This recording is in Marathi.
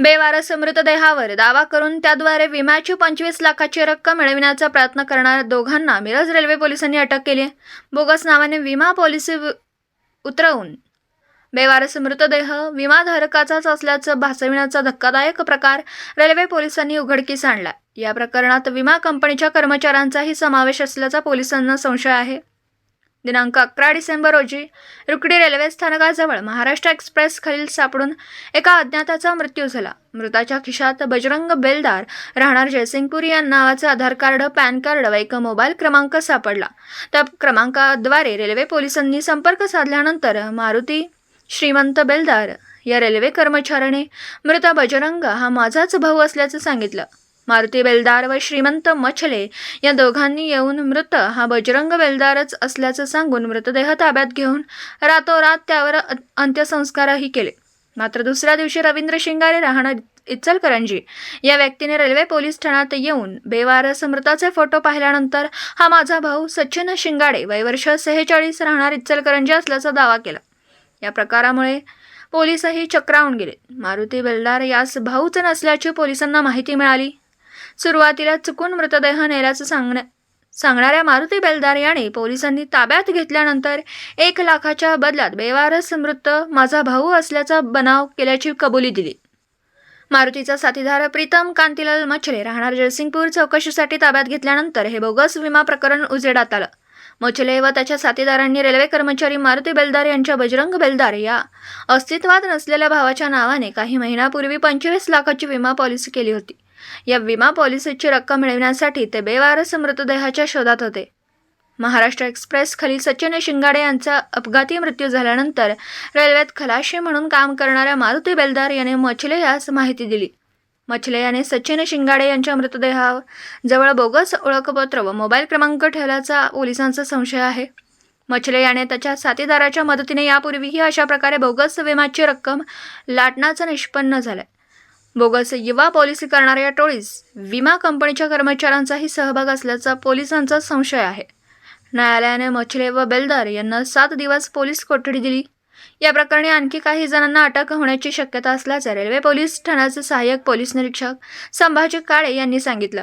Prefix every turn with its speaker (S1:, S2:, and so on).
S1: बेवारस मृतदेहावर दावा करून त्याद्वारे विम्याची पंचवीस लाखाची रक्कम मिळविण्याचा प्रयत्न करणाऱ्या दोघांना मिरज रेल्वे पोलिसांनी अटक केली आहे. बोगस नावाने विमा पॉलिसी उतरवून बेवारस मृतदेह विमाधारकाचाच असल्याचं भासविण्याचा धक्कादायक प्रकार रेल्वे पोलिसांनी उघडकीस आणला या प्रकरणात विमा कंपनीच्या कर्मचाऱ्यांचाही समावेश असल्याचा पोलिसांना संशय आहे. दिनांक अकरा डिसेंबर रोजी रुकडी रेल्वे स्थानकाजवळ महाराष्ट्र एक्सप्रेस खालील सापडून एका अज्ञाताचा मृत्यू झाला. मृताच्या खिशात बजरंग बेलदार राहणार जयसिंगपूर या नावाचे आधार कार्ड पॅन कार्ड व एक मोबाईल क्रमांक सापडला. त्या क्रमांकाद्वारे रेल्वे पोलिसांनी संपर्क साधल्यानंतर मारुती श्रीमंत बेलदार या रेल्वे कर्मचाऱ्याने मृत बजरंग हा माझाच भाऊ असल्याचं सांगितलं. मारुती बेलदार व श्रीमंत मछले या दोघांनी येऊन मृत. हा बजरंग बेलदारच असल्याचं सांगून मृतदेह ताब्यात घेऊन रातोरात त्यावर अ- अंत्यसंस्कारही केले. मात्र दुसऱ्या दिवशी रवींद्र शिंगारे राहणार इचलकरंजी या व्यक्तीने रेल्वे पोलीस ठाण्यात येऊन बेवारस मृताचे फोटो पाहिल्यानंतर हा माझा भाऊ सचिन शिंगाडे वयवर्ष सेहेचाळीस राहणार इचलकरंजी असल्याचा दावा केला. या प्रकारामुळे पोलिसही चक्रावून गेले. मारुती बेलदार यास भाऊच नसल्याची पोलिसांना माहिती मिळाली. सुरुवातीला चुकून मृतदेह नेल्याचं सांगण्या सांगणाऱ्या मारुती बेलदार याने पोलिसांनी ताब्यात घेतल्यानंतर एक लाखाच्या बदल्यात बेवारस मृत माझा भाऊ असल्याचा बनाव केल्याची कबुली दिली. मारुतीचा साथीदार प्रीतम कांतीलाल मछले राहणार जयसिंगपूर चौकशीसाठी ताब्यात घेतल्यानंतर हे बोगस विमा प्रकरण उजेडात आलं. मछले व त्याच्या साथीदारांनी रेल्वे कर्मचारी मारुती बेलदार यांच्या बजरंग बेलदार या अस्तित्वात नसलेल्या भावाच्या नावाने काही महिन्यापूर्वी पंचवीस लाखाची विमा पॉलिसी केली होती. या विमा पॉलिसीची रक्कम मिळविण्यासाठी ते बेवारस मृतदेहाच्या शोधात होते. महाराष्ट्र एक्सप्रेस खाली सचिन शिंगाडे यांचा अपघाती मृत्यू झाल्यानंतर रेल्वेत खलाशी म्हणून काम करणाऱ्या मारुती बेलदार याने मछले यास माहिती दिली. मछले याने सचिन शिंगाडे यांच्या मृतदेहाजवळ बोगस ओळखपत्र व मोबाईल क्रमांक ठेवल्याचा पोलिसांचा संशय आहे. मछले याने त्याच्या साथीदाराच्या मदतीने यापूर्वीही अशा प्रकारे बोगस विम्याची रक्कम लाटण्याचं निष्पन्न झालंय. बोगस युवा पॉलिसी करणाऱ्या या टोळीस विमा कंपनीच्या कर्मचाऱ्यांचाही सहभाग असल्याचा पोलिसांचा संशय आहे. न्यायालयाने मछले व बेलदार यांना सात दिवस पोलीस कोठडी दिली. या प्रकरणी आणखी काही जणांना अटक होण्याची शक्यता असल्याचं रेल्वे पोलीस ठाण्याचे सहाय्यक पोलीस निरीक्षक संभाजी काळे यांनी सांगितलं.